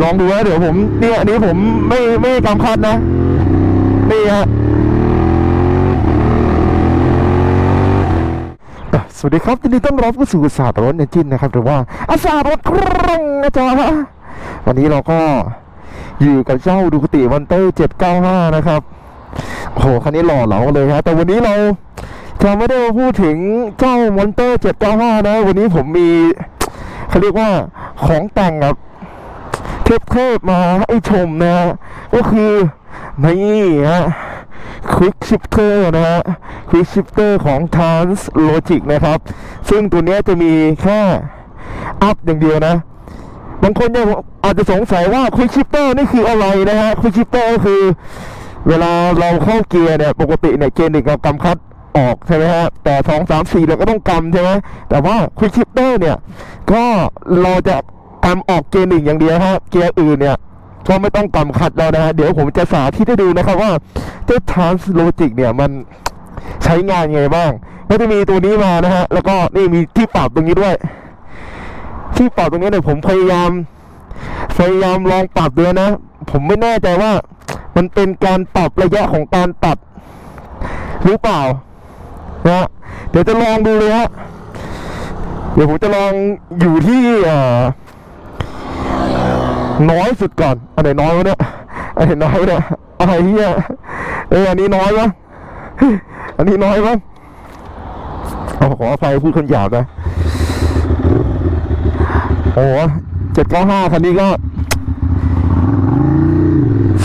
ลองดูนะเดี๋ยวผมเนี่ยอันนี้ผมไม่ไม่กำคัดนะนี่ฮะสวัสดีครับยินดีต้อนรับเข้าสู่ศาสตร์รถเอนจินนะครับหรือว่าอาศาสตร์รถครื่งนะจ๊ะวันนี้เราก็อยู่กับเจ้าดูคติวันเตอร์795นะครับโอ้โหคันนี้หล่อเหลาเลยฮะแต่วันนี้เราจะไม่ได้มาพูดถึงเจ้ามอนเตอร์795นะ วันนี้ผมมีเขาเรียกว่าของแต่งแบบ เทพๆมาให้ชมนะก็คือนี่ฮะ Quick Shifter นะฮะ Quick Shifter ของ Trans Logic นะครับ ซึ่งตัวนี้จะมีแค่อัพอย่างเดียวนะ บางคนเนี่ยอาจจะสงสัยว่า Quick Shifter นี่คืออะไรนะฮะ Quick Shifter ก็คือ เวลาเราเข้าเกียร์เนี่ย ปกติเนี่ยเกียร์หนึ่งเรากำคัดออกใช่ไหมฮะแต่สองสามสี่เราก็ต้องกำใช่ไหมแต่ว่าควิกชิปเตอร์เนี่ย ก็เราจะ กำออกเกียร์หนึ่งอย่างเดียวฮะเกียร์อื่นเนี่ยก็ไม่ต้องกำคัดแล้วนะฮะเดี๋ยวผมจะสาธิตให้ดูนะครับว่าเจ้า Trans Logic เนี่ยมันใช้งานยังไงบ้างก็จะมีตัวนี้มานะฮะแล้วก็นี่มีที่ปรับตรงนี้ด้วย ที่ปรับตรงนี้เนี่ยผมพยายามพยายามลองปรับดูนะ ผมไม่แน่ใจว่ามันเป็นการปรับระยะของการตัดหรือเปล่านะเดี๋ยวจะลองดูเลยฮะเดี๋ยวผมจะลองอยู่ที่อ่อ น้อยสุดก่อนอันไหนน้อยวะเนี่ยอันไหนน้อยวะเนี่ยอะไรเฮียเอออันนี้น้อยวะอันนี้น้อยวะเอาขออภัยพูดคนหยาบนะโอ้เจ็ดเก้าห้าคันนี้ก็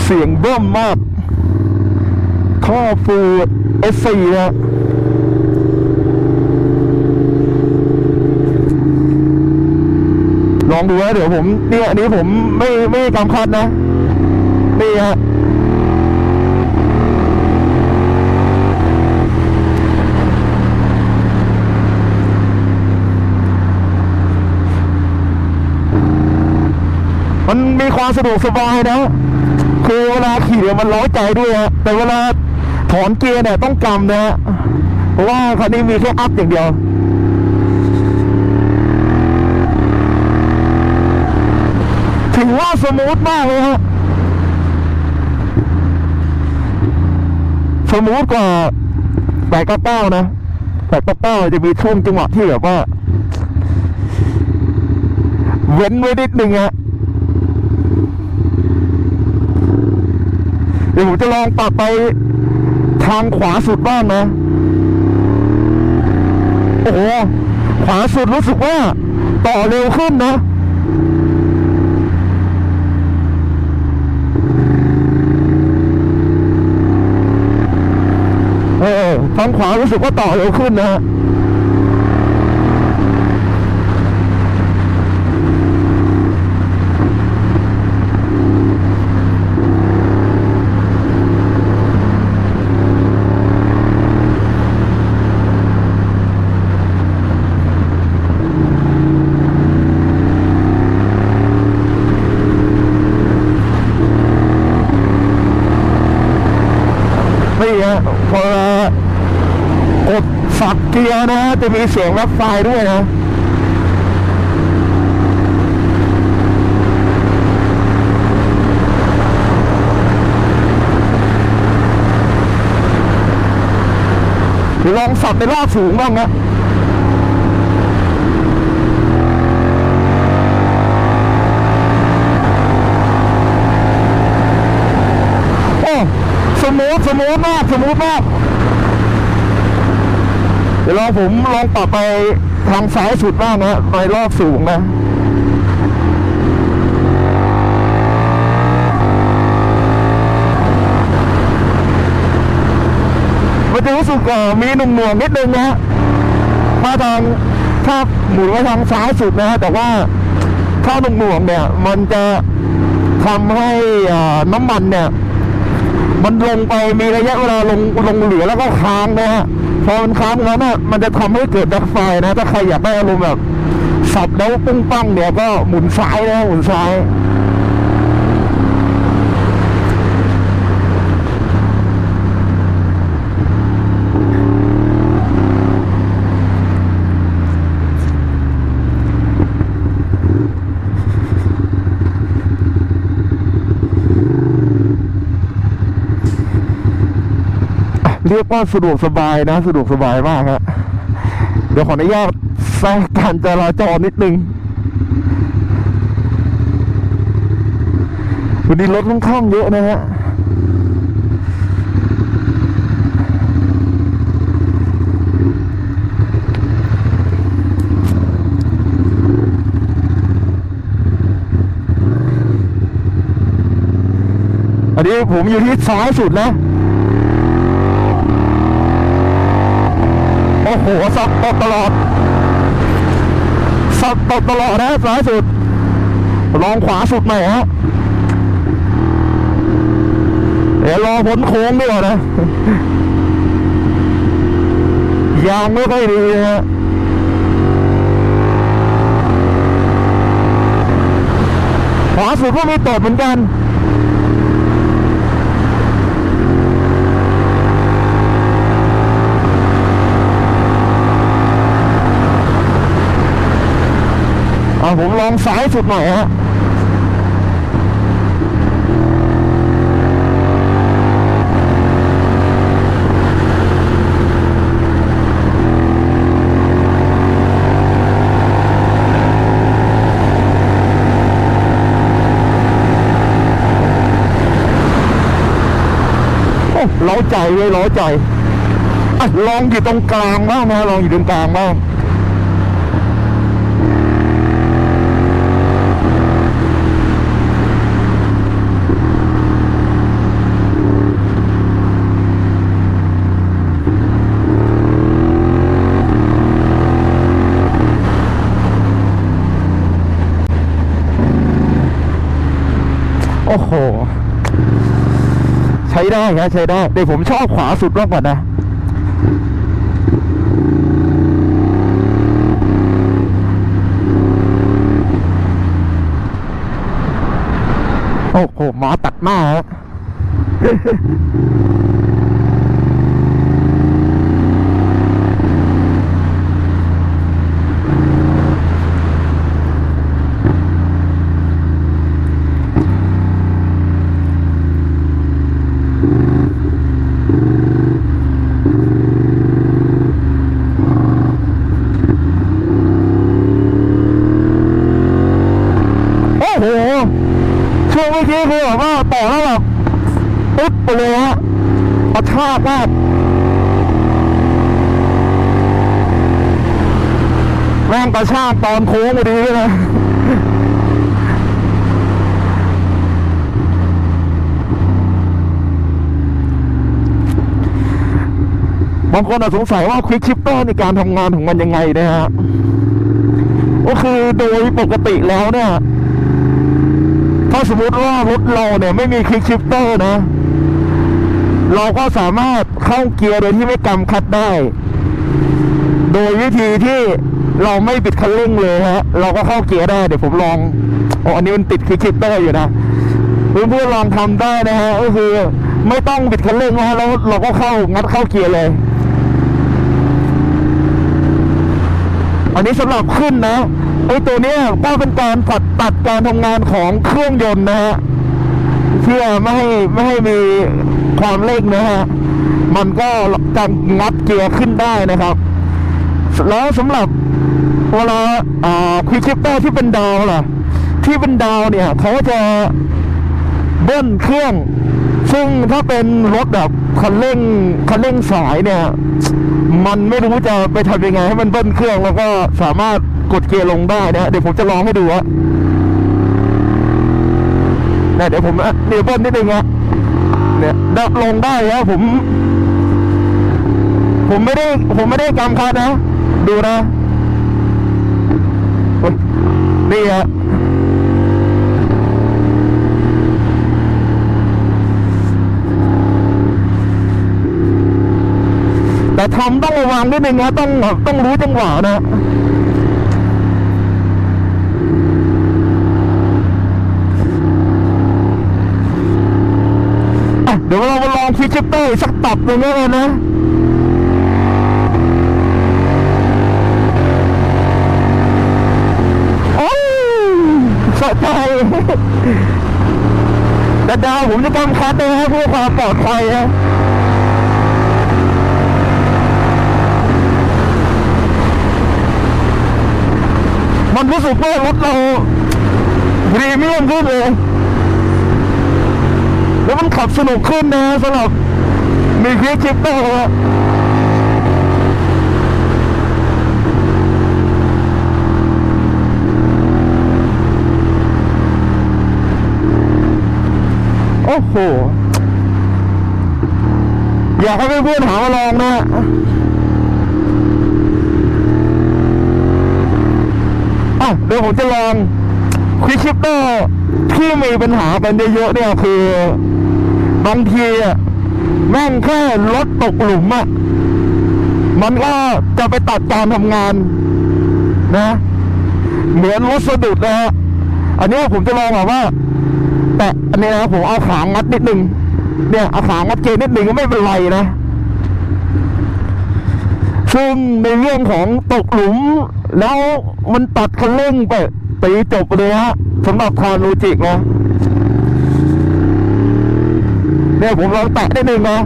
เสียงเบิ้มมากท่อฟูเอสซีนะ องดูนะเดี๋ยวผมเนี่ยอันนี้ผมไม่ไม่กำคัดนะนี่ฮะมันมีความสะดวกสบายนะคือเวลาขี่เนี่ยมันร้อยใจด้วยฮะแต่เวลาถอนเกียร์เนี่ยต้องกำนะฮะเพราะว่าคันนี้มีแค่อัพอย่างเดียว ถือ ว่าสมูทมากเลยฮะสมูทกว่าแปดเก้าเก้านะแปดเก้าเก้าจะมีช่วงจังหวะที่แบบว่า เว้นไว้นิดนึงฮะเดี๋ยวผมจะลองปรับไปทางขวาสุดบ้างนะโอ้โหขวาสุดรู้สึกว่าต่อเร็วขึ้นนะ เอ ฝั่งขวารู้สึกว่าต่อเร็วขึ้นนะฮะ นี่ฮะพอ กดสับเกียร์นะฮะจะมีเสียงรับไฟด้วยนะเดี๋ยวลองสับในรอบสูงบ้างนะโอ้สมูทสมูทมากสมูทมาก ดี๋ยวลอผมลองปรับไปทางซ้ายสุดบ้างนะไปรอบสูงนะมันจะรู้สึกมีหนุ่มหน่วงนิดนึงนะฮะถ้าทางถ้าหมุนไปทางซ้ายสุดนะฮะแต่ว่าถ้าหนุ่มหน่วงเนี่ย มันจะทำให้น้ำมันเนี่ย มันลงไปมีระยะเวลาลงลงเหลือแล้วก็ค้างนะฮะ พอมันค้างแล้วนะมันจะทำให้เกิดดักไฟนะถ้าใครอยากได้อารมณ์แบบสับแล้วปุ้งปังเนี่ยก็หมุนซ้ายนะหมุนซ้าย เรียกว่าสะดวกสบายนะ สะดวกสบายมากฮะเดี๋ยวขออนุญาตแทรกการจราจรนิดนึงวันนี้รถค่อนข้างเยอะนะฮะอันนี้ผมอยู่ที่ซ้ายสุดนะ โหสับตกตลอดสับตกตลอดนะซ้ายสุด ลองขวาสุดหน่อยฮะเดี๋ยวรอพ้นโค้งดีกว่านะยางไม่ค่อยดีฮะขวาสุดก็มีตดเหมือนกัน เอาผม ลองซ้ายสุดหน่อยฮะโอ้ล้าใจเลยเล้าใจอะลองอยู่ตรงกลางบ้างนะลองอยู่ตรงกลางบ้าง โอ้โห ใช้ได้ครับใช้ได้แต่ผมชอบขวาสุดมากกว่านะโอ้โหหมาตัดหน้าฮะ โอ้โห ช่วงเมื่อกี้คือแบบว่าต่อแล้วแบบปึ๊บไปเลยฮะกระชากมากแม่งกระชากตอนโค้งพอดีด้วยนะบางคนอาจสงสัยว่าควิกชิปเตอร์ในการทำงานของมันยังไงนะฮะ ก็คือโดยปกติแล้วเนี่ย ถ้าสมมติว่ารถเราเนี่ยไม่มีคลิกชิปเตอร์นะ เราก็สามารถเข้าเกียร์โดยที่ไม่กำคัดได้ โดยวิธีที่เราไม่บิดคันเร่งเลยฮะ เราก็เข้าเกียร์ได้เดี๋ยวผมลองอ้อันนี้มันติดคลิกชิปเตอร์อยู่นะเพื่อนๆลองทำได้นะฮะก็คือไม่ต้องบิดคันเร่งนะฮะแล้วเราก็เข้างัดเข้าเกียร์เลย อันนี้สำหรับขึ้นนะ ไอ้ตัวนี้ก็เป็นการตัดตัดการทำงานของเครื่องยนต์นะฮะเพื่อไม่ให้ไม่ให้มีความเร่งนะฮะมันก็จะงัดเกียร์ขึ้นได้นะครับ แล้วสำหรับเวลาอ่าควิกชิปเตอร์ที่เป็นดาวล่ะ ที่เป็นดาวเนี่ยเขาจะเบิ้ลเครื่อง ซึ่งถ้าเป็นรถแบบคันเร่งคันเร่งสายเนี่ย มันไม่รู้จะไปทำยังไงให้มันเบิ้ลเครื่องแล้วก็สามารถ กดเกียร์ลงได้นะเดี๋ยวผมจะลองให้ดูฮะเนี่ยเดี๋ยวผมเดี๋ยวเบิ้ลนิดนึงฮะเนี่ยดับลงได้ฮะผม ผมไม่ได้ผมไม่ได้กำคัดนะ ดูนะนี่ฮะแต่ทำต้องระวังนิดนึงนะต้องต้องรู้จังหวะนะ พี่ชิปเป้สักตบหนึ่งได้เลยนะโอ้ยสะใจแต่ดาวผมจะกำคัดเลยครับเพื่ความปลอดภัยนะมันรู้สึกว่ารถเราพรีเมียมขึ้นเลย แล้วมันขับสนุกขึ้นนะสำหรับมีคลิกชิปเตอร์อะโอ้โห อยากให้เพื่อนๆหามาลองนะอะเดี๋ยวผมจะลองควิกชิปเตอร์ที่มีปัญหากันเยอะๆเนี่ยคือ บางทีแม่งแค่รถตกหลุมอะมันก็จะไปตัดการทำงานนะ เหมือนรถสะดุดนะฮะอันนี้ผมจะลองแบบว่า แต่อันนี้นะผมเอาขางัดนิดนึงเนี่ยเอาขางัดเกนนิดนึงก็ไม่เป็นไรนะ ซึ่งในเรื่องของตกหลุม แล้วมันตัดคันเร่งไปตีจบเลยฮะสำหรับคานูจิกนะ เนี่ยผมลองแตะได้หนึ่งนะ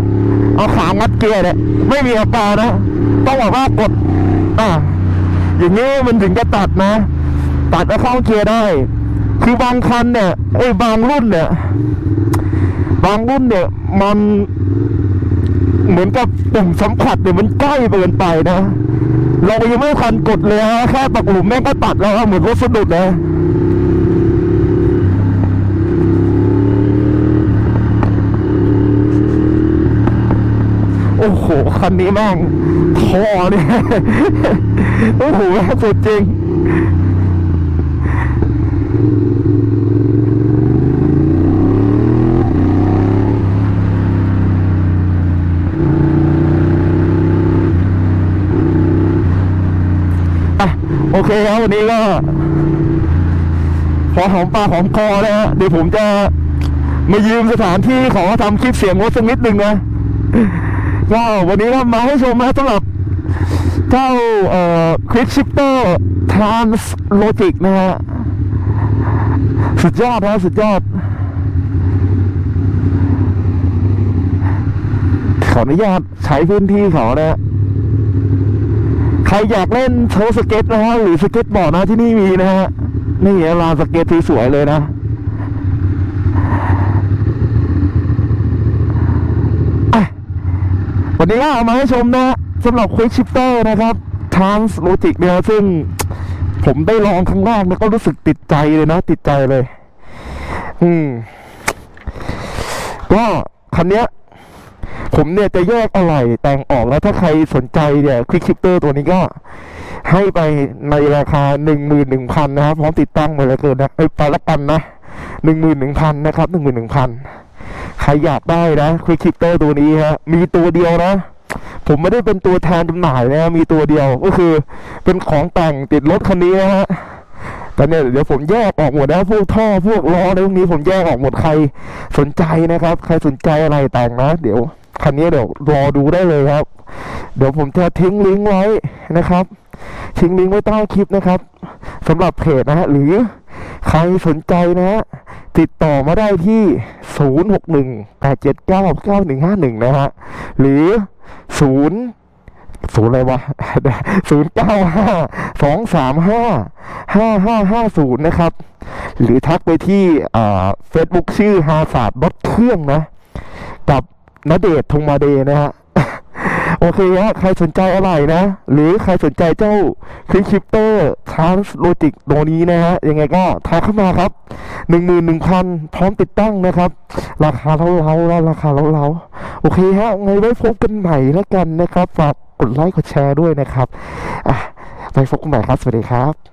เอาขางัดเกียร์เนี่ยไม่มีอาการนะ ต้องบอกว่ากดอะอย่างนี้มันถึงจะตัดนะ ตัดแล้วเข้าเกียร์ได้ คือบางคันเนี่ยไอ้บางรุ่นเนี่ย บางรุ่นเนี่ย มันเหมือนกับปุ่มสัมผัสเนี่ยมันใกล้เกินไปนะ เรายังไม่ทันกดเลยฮะแค่ตกหลุมแม่งก็ตัดแล้วเหมือนรถสะดุดเลย โอ้โหคันนี้แม่งท่อเนี่ยโอ้โหแม่งสุดจริงอะโอเคครับวันนี้ก็ขอหอมปากหอมคอนะฮะเดี๋ยวผมจะมายืมสถานที่ขอทำคลิปเสียงรถสักนิดหนึ่งนะ ก็วันนี้ก็มาให้ชมนะสำหรับเจ้าเอ่อคลิปชิปเตอร์ทรานส์โลจิกนะฮะสุดยอดนะสุดยอด ขออนุญาตใช้พื้นที่เขานะ ใครอยากเล่นโชว์สเก็ตนะฮะหรือสเก็ตบอร์ดนะที่นี่มีนะฮะนี่ลานสเก็ตที่สวยเลยนะ อะ วันนี้ก็เอามาให้ชมนะสำหรับ Quick Shifter นะครับ Trans Logic เนี่ยซึ่งผมได้ลองครั้งแรกนะก็รู้สึกติดใจเลยนะ ติดใจเลย อืม ก็คันเนี้ย ผมเนี่ยจะแยกอะไรแต่งออกแล้วถ้าใครสนใจเนี่ยคลิกชิปเตอร์ตัวนี้ก็ให้ไปในราคาหนึ่งหมื่นหนึ่งพันนะครับพร้อมติดตั้งมาเลยเกินนะเอ้ยไปละกันนะหนึ่งหมื่นหนึ่งพันนะครับหนึ่งหมื่นหนึ่งพัน ใครอยากได้นะคลิกชิปเตอร์ตัวนี้ฮะมีตัวเดียวนะ ผมไม่ได้เป็นตัวแทนจำหน่ายนะมีตัวเดียวก็คือเป็นของแต่งติดรถคันนี้นะฮะแต่เนี่ยเดี๋ยวผมแยกออกหมดนะพวกท่อพวกล้ออะไรพวกนี้ผมแยกออกหมดใครสนใจนะครับ ใครสนใจอะไรแต่งนะ เดี๋ยวคันนี้เดี๋ยวรอดูได้เลยครับ เดี๋ยวผมจะทิ้งลิงก์ไว้นะครับทิ้งลิงก์ไว้ใต้คลิปนะครับสำหรับเพจนะฮะหรือใครสนใจนะฮะ ติดต่อมาได้ที่ 0618799151 นะฮะ หรือ 0ศูนย์อะไรวะศูนย์เก้าห้าสองสามห้าห้าห้าห้าศูนย์นะครับ หรือทักไปที่อ่าเฟซบุ๊กชื่อฮาศาสตร์รถเครื่องนะ กับนเดชน์ธงมาเดนะฮะ โอเคฮะใครสนใจอะไรนะ หรือใครสนใจเจ้าคลิปชิปเตอร์ทรานส์โลจิกตัวนี้นะฮะ ยังไงก็ทักเข้ามาครับหนึ่งหมื่นหนึ่งพันพร้อมติดตั้งนะครับ ราคาเท่าเราแล้วราคาเท่าเราโอเคฮะ ไงไว้พบกันใหม่แล้วกันนะครับ ฝากกดไลค์กดแชร์ด้วยนะครับอะไว้พบกันใหม่ครับ สวัสดีครับ